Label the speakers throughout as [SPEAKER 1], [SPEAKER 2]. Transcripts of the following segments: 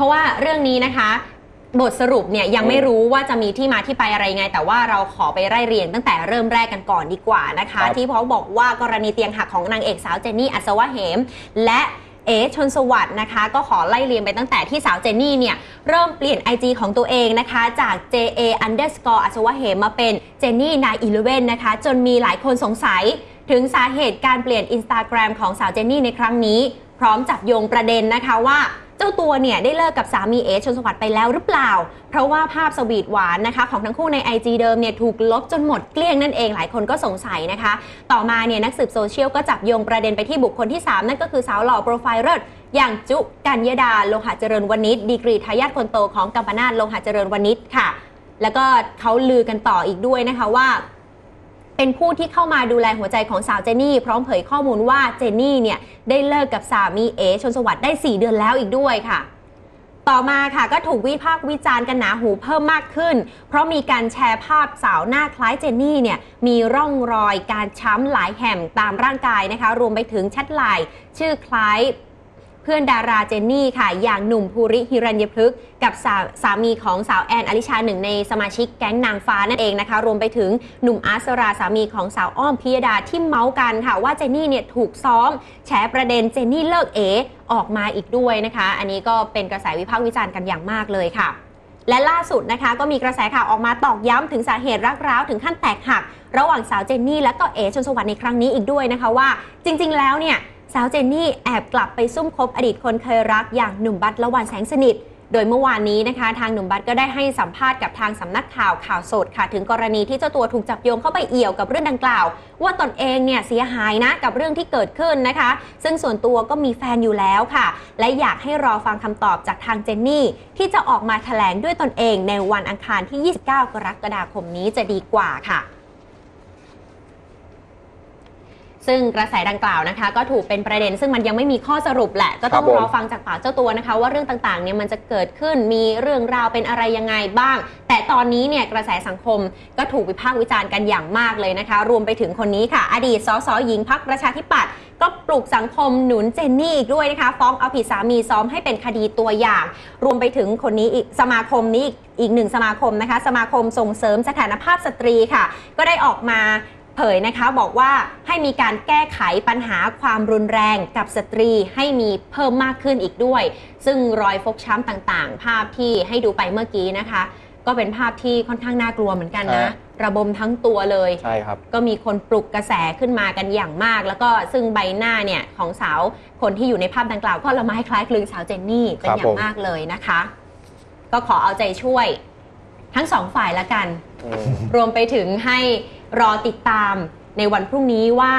[SPEAKER 1] ราะว่าเรื่องนี้นะคะ บทสรุปเนี่ยยังไม่รู้ว่าจะมีที่มาที่ไปอะไรไง แต่ว่าเราขอไปไล่เรียงตั้งแต่เริ่มแรกกันก่อนดีกว่านะคะ
[SPEAKER 2] ครับ
[SPEAKER 1] ที่เขาบอกว่ากรณีเตียงหักของนางเอกสาวเจนนี่อัศวะเหม และเอชนสวัสด์นะคะ ก็ขอไล่เรียงไปตั้งแต่ที่สาวเจนนี่เนี่ยเริ่มเปลี่ยน IG ของตัวเองนะคะ จาก JA underscore อัศวะเหมมาเป็นเจนนี่นายอีเลเวนนะคะ จนมีหลายคนสงสัย ถึงสาเหตุการเปลี่ยน Instagram ของสาวเจนนี่ในครั้งนี้ พร้อมจับโยงประเด็นนะคะว่า เจ้าตัวเนี่ยได้เลิกกับสามีเอชนสวัสดิ์ไปแล้วหรือเปล่า เพราะว่าภาพสวีทหวานนะคะของทั้งคู่ใน IG เดิมเนี่ยถูกลบจนหมดเกลี้ยงนั่นเองหลายคนก็สงสัยนะคะ ต่อมาเนี่ยนักสืบโซเชียลก็จับโยงประเด็นไปที่บุคคลที่ 3 นั่นก็คือสาวหล่อโปรไฟล์เลิศอย่างจุกัญญดาโลหะเจริญวณิชดีกรีทายาทคนโตของกัมปนาตโลหะเจริญวณิชค่ะ แล้วก็เขาลือกันต่ออีกด้วยนะคะว่า เป็นผู้ที่เข้ามาดูแลหัวใจของสาวเจนี่ พร้อมเผยข้อมูลว่าเจนี่เนี่ยได้เลิกกับสามีเอชนสวัสดิ์ได้ 4 เดือนแล้วอีกด้วยค่ะ ต่อมาค่ะก็ถูกวิพากษ์วิจารณ์กันหนาหูเพิ่มมากขึ้น เพราะมีการแชร์ภาพสาวหน้าคล้ายเจนนี่เนี่ยมีร่องรอยการช้ำหลายแห่งตามร่างกายนะคะ รวมไปถึงชทไลน์ชื่อคล้าย พื่อนดาราเจนนี่ค่ะ อย่างหนุ่มภูริฮิรัญญพฤกษ์กับสาสามีของสาวแอนอลิชาหนึ่งในสมาชิกแก๊งนางฟ้านั่นเองนะคะ รวมไปถึงหนุ่มอาร์สราสามีของสาวอ้อมพิยดาที่เมาส์กันค่ะ ว่าเจนนี่เนี่ยถูกซ้อม แฉประเด็นเจนนี่เลิกเอออกมาอีกด้วยนะคะ อันนี้ก็เป็นกระแสวิพากษ์วิจารณ์กันอย่างมากเลยค่ะ และล่าสุดนะคะ ก็มีกระแสข่าวออกมาตอกย้ำถึงสาเหตุรักร้าวถึงขั้นแตกหัก ระหว่างสาวเจนนี่และก็เอชนสวัสดิ์ในครั้งนี้อีกด้วยนะคะว่า จริง ๆ แล้วเนี่ย สาวเจนนี่แอบกลับไปซุ่มคบอดีตคนเคยรักอย่างหนุ่มบัตละวันแสงสนิท โดยเมื่อวานนี้นะคะ ทางหนุ่มบัตก็ได้ให้สัมภาษณ์กับทางสำนักข่าวข่าวสดค่ะ ถึงกรณีที่เจ้าตัวถูกจับโยงเข้าไปเอี่ยวกับเรื่องดังกล่าว ว่าตนเองเนี่ยเสียหายนะกับเรื่องที่เกิดขึ้นนะคะ ซึ่งส่วนตัวก็มีแฟนอยู่แล้วค่ะ และอยากให้รอฟังคำตอบจากทางเจนนี่ ที่จะออกมาแถลงด้วยตนเองในวันอังคารที่ 29 กรกฎาคมนี้จะดีกว่าค่ะ ซึ่งกระแสดังกล่าวนะคะ ก็ถูกเป็นประเด็น ซึ่งมันยังไม่มีข้อสรุปแหละ ก็ต้อง
[SPEAKER 2] ร
[SPEAKER 1] อฟังจากปากเจ้าตัวนะคะ ว่าเรื่องต่างๆเนี่ยมันจะเกิดขึ้นมีเรื่องราวเป็นอะไรยังไงบ้าง แต่ตอนนี้เนี่ยกระแสสังคมก็ถูกวิพากษ์วิจารณ์กันอย่างมากเลยนะคะ รวมไปถึงคนนี้ค่ะ อดีตสสหญิงพักประชาธิปัตย์ก็ปลุกสังคมหนุนเจนนี่อีกด้วยนะคะ ฟ้องเอาผิดสามีซ้อมให้เป็นคดีตัวอย่าง รวมไปถึงคนนี้อีกสมาคมนี้อีกหนึ่งสมาคมนะคะ สมาคมส่งเสริมสถานภาพสตรีค่ะ ก็ได้ออกมา เผยนะคะบอกว่าให้มีการแก้ไขปัญหาความรุนแรงกับสตรีให้มีเพิ่มมากขึ้นอีกด้วย ซึ่งรอยฟกช้ำต่างๆ ภาพที่ให้ดูไปเมื่อกี้นะคะ ก็เป็นภาพที่ค่อนข้างน่ากลัวเหมือนกันนะ
[SPEAKER 2] ฮะ
[SPEAKER 1] ระบมทั้งตัวเลย
[SPEAKER 2] ใช่ครับ
[SPEAKER 1] ก็มีคนปลุกกระแสขึ้นมากันอย่างมาก แล้วก็ซึ่งใบหน้าเนี่ยของสาวคนที่อยู่ในภาพดังกล่าว ก็ละไม้คล้ายคลึงสาวเจนนี่เป็น
[SPEAKER 2] ครับ
[SPEAKER 1] อย่า
[SPEAKER 2] ผ
[SPEAKER 1] ง
[SPEAKER 2] ม
[SPEAKER 1] มากเลยนะคะ ก็ขอเอาใจช่วยทั้งสองฝ่ายละกัน
[SPEAKER 2] อืม
[SPEAKER 1] รวมไปถึงให้ รอติดตามในวันพรุ่งนี้ว่า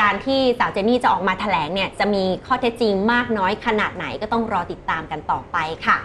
[SPEAKER 1] การที่สาวเจนนี่จะออกมาแถลงเนี่ยจะมีข้อเท็จจริงมากน้อยขนาดไหนก็ต้องรอติดตามกันต่อไปค่ะ